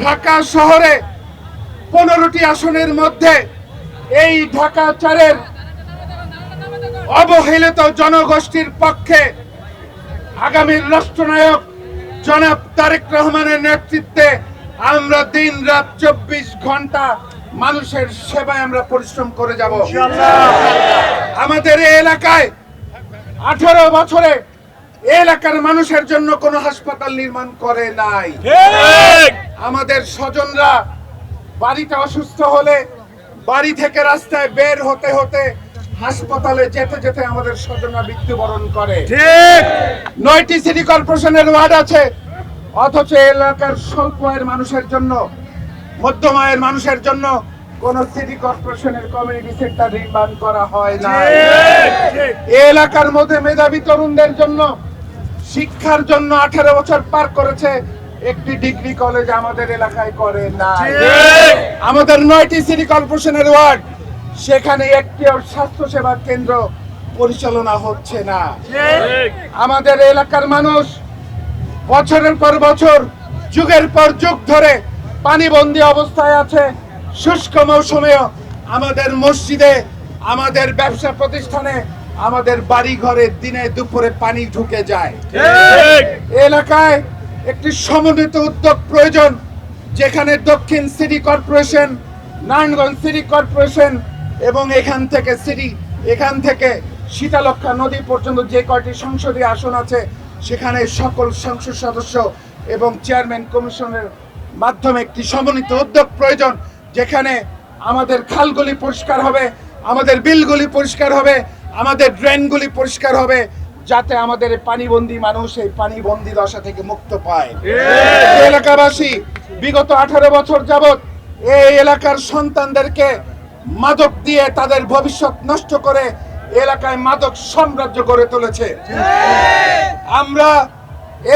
ঢাকা শহরে পনেরোটি আসনের মধ্যে এই ঢাকা চারের অবহেলিত জনগোষ্ঠীর পক্ষে আগামীর রাষ্ট্রনায়ক জনাব তারেক রহমানের নেতৃত্বে আমরা দিন রাত চব্বিশ ঘণ্টা মানুষের সেবায় আমরা পরিশ্রম করে যাব। আমাদের এই এলাকায় আঠারো বছরে এলাকার মানুষের জন্য কোনো হাসপাতাল নির্মাণ করে নাই। আমাদের স্বজনরা বাড়িতে অসুস্থ হলে বাড়ি থেকে রাস্তায় বের হতে হতে হাসপাতালে যেতে যেতে আমাদের স্বজনরা মৃত্যুবরণ করে। নয়টি সিটি কর্পোরেশনের ওয়ার্ড আছে অথচ এলাকার স্বল্প আয়ের মানুষের জন্য মধ্যম আয়ের মানুষের জন্য কোন সিটি কর্পোরেশনের কমিউনিটি সেন্টার নির্মাণ করা হয় না এলাকার মধ্যে মেধাবী তরুণদের জন্য শিক্ষার জন্য আঠারো বছর পার করেছে একটি ডিগ্রি কলেজ আমাদের এলাকায় করে না আমাদের নয়টি সিটি কর্পোরেশনের ওয়ার্ড। সেখানে একটি স্বাস্থ্য সেবা কেন্দ্র পরিচালনা হচ্ছে না। আমাদের এলাকার মানুষ বছরের পর বছর যুগের পর যুগ ধরে পানিবন্দী অবস্থায় আছে। শুষ্ক মৌসুমেও আমাদের মসজিদে আমাদের ব্যবসা প্রতিষ্ঠানে আমাদের বাড়ি ঘরে দিনে দুপুরে পানি ঢুকে যায়। এলাকায় একটি সমন্বিত উদ্যোগ প্রয়োজন যেখানে দক্ষিণ city corporation Narayanganj city corporation এবং এখান থেকে সিটি এখান থেকে শীতালক্ষা নদী পর্যন্ত যে কয়টি সংসদীয় আসন আছে সেখানে সকল সংসদ সদস্য এবং চেয়ারম্যান কমিশনের মাধ্যমে একটি সমন্বিত উদ্যোগ প্রয়োজন যেখানে আমাদের খালগুলি পরিষ্কার হবে আমাদের বিলগুলি পরিষ্কার হবে আমাদের ড্রেনগুলি পরিষ্কার হবে যাতে আমাদের এই পানিবন্দী মানুষ এই পানিবন্দী দশা থেকে মুক্ত পায়। এই এলাকাবাসী বিগত আঠারো বছর যাবত এই এলাকার সন্তানদেরকে মাদক দিয়ে তাদের ভবিষ্যৎ নষ্ট করে এলাকায় মাদক সাম্রাজ্য গড়ে তুলেছে। আমরা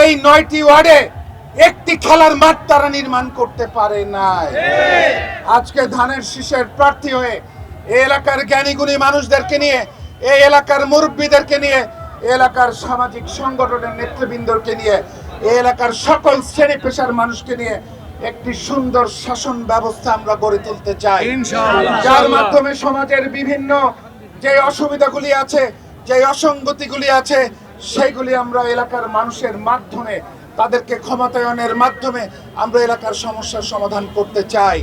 এই নয়টি ওয়ার্ডে একটি খেলার মাঠ তারা নির্মাণ করতে পারে নাই। আজকে ধানের শীষের প্রার্থী হয়ে এলাকার জ্ঞানীগুণী মানুষদেরকে নিয়ে এই এলাকার মুরব্বীদেরকে নিয়ে এলাকার সামাজিক সংগঠনের নেতৃবৃন্দকে নিয়ে এই এলাকার সকল শ্রেণি পেশার মানুষকে নিয়ে একটি সুন্দর শাসন ব্যবস্থা আমরা গড়ে তুলতে চাই। যার মাধ্যমে সমাজের বিভিন্ন যে অসুবিধাগুলি আছে যে অসঙ্গতিগুলি আছে সেইগুলি আমরা এলাকার মানুষের মাধ্যমে তাদেরকে ক্ষমতায়নের মাধ্যমে আমরা এলাকার সমস্যার সমাধান করতে চাই।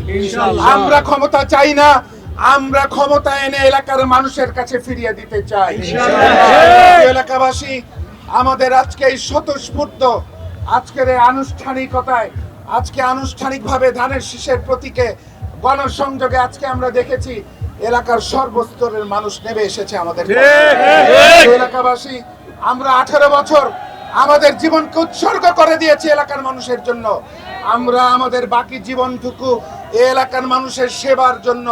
আমরা ক্ষমতা চাই না আমরা ক্ষমতা এনে এলাকার মানুষের কাছে ফিরিয়ে দিতে চাই। এলাকাবাসী আমাদের আজকে এই স্বতঃস্ফূর্ত আজকের এই আনুষ্ঠানিকতায় আজকে আনুষ্ঠানিকভাবে ধানের শীষের প্রতীকে গণসংযোগে আজকে আমরা দেখেছি এলাকার সর্বস্তরের মানুষ নেমে এসেছে আমাদের এলাকাবাসী আমরা আঠারো বছর আমাদের জীবনকে উৎসর্গ করে দিয়েছি এলাকার মানুষের জন্য। আমরা আমাদের বাকি জীবনটুকু এই এলাকার মানুষের সেবার জন্য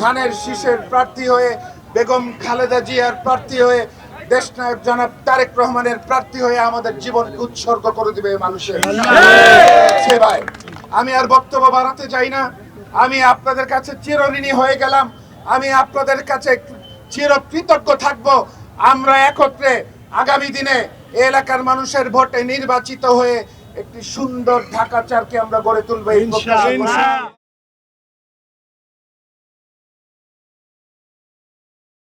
ধানের শীষের প্রার্থী হয়ে বেগম খালেদা জিয়ার প্রার্থী হয়ে দেশনায়ক জনাব তারেক রহমানের প্রার্থী হয়ে আমাদের জীবনকে উৎসর্গ করে দিবে মানুষের। সেবায় আমি আর বক্তব্য বাড়াতে চাই না। আমি আপনাদের কাছে চিরঋণী হয়ে গেলাম। আমি আপনাদের কাছে চির কৃতজ্ঞ থাকব। আমরা একত্রে আগামী দিনে এলাকার মানুষের ভোটে নির্বাচিত হয়ে একটি সুন্দর ঢাকা চারকে আমরা গড়ে তুলবো।